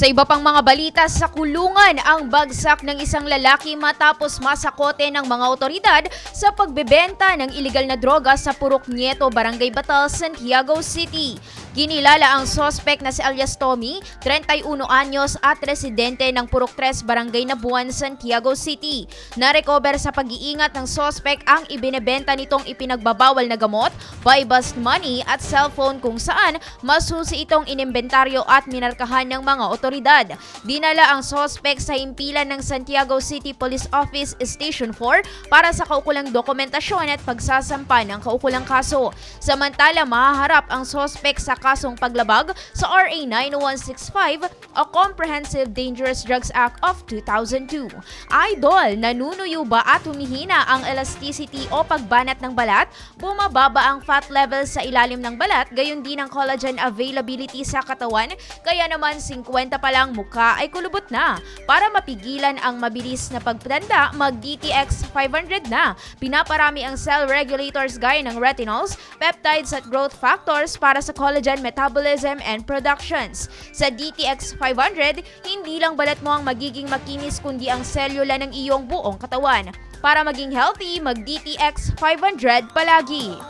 Sa iba pang mga balita sa kulungan, ang bagsak ng isang lalaki matapos masakote ng mga otoridad sa pagbebenta ng ilegal na droga sa Purok Nieto, Barangay Batal, Santiago City. Kinilala ang sospek na si alias Tommy, 31 anyos at residente ng Purok 3, Barangay Nabuan, Santiago City. Na-recover sa pag-iingat ng sospek ang ibinebenta nitong ipinagbabawal na gamot, buy bust money at cellphone kung saan masusi itong inimbentaryo at minarkahan ng mga otoridad. Dinala ang sospek sa himpilan ng Santiago City Police Office Station 4 para sa kaukulang dokumentasyon at pagsasampa ng kaukulang kaso. Samantala, mahaharap ang sospek sa kasong paglabag sa RA 9165 o Comprehensive Dangerous Drugs Act of 2002. Idol, nanunuyo ba at humihina ang elasticity o pagbanat ng balat? Bumababa ang fat level sa ilalim ng balat, gayon din ang collagen availability sa katawan, kaya naman 50 pa lang mukha ay kulubot na. Para mapigilan ang mabilis na pagtanda, mag-DTX 500 na. Pinaparami ang cell regulators gaya ng retinols, peptides at growth factors para sa collagen metabolism and productions. Sa DTX 500, hindi lang balat mo ang magiging makinis kundi ang selula ng iyong buong katawan. Para maging healthy, mag-DTX 500 palagi.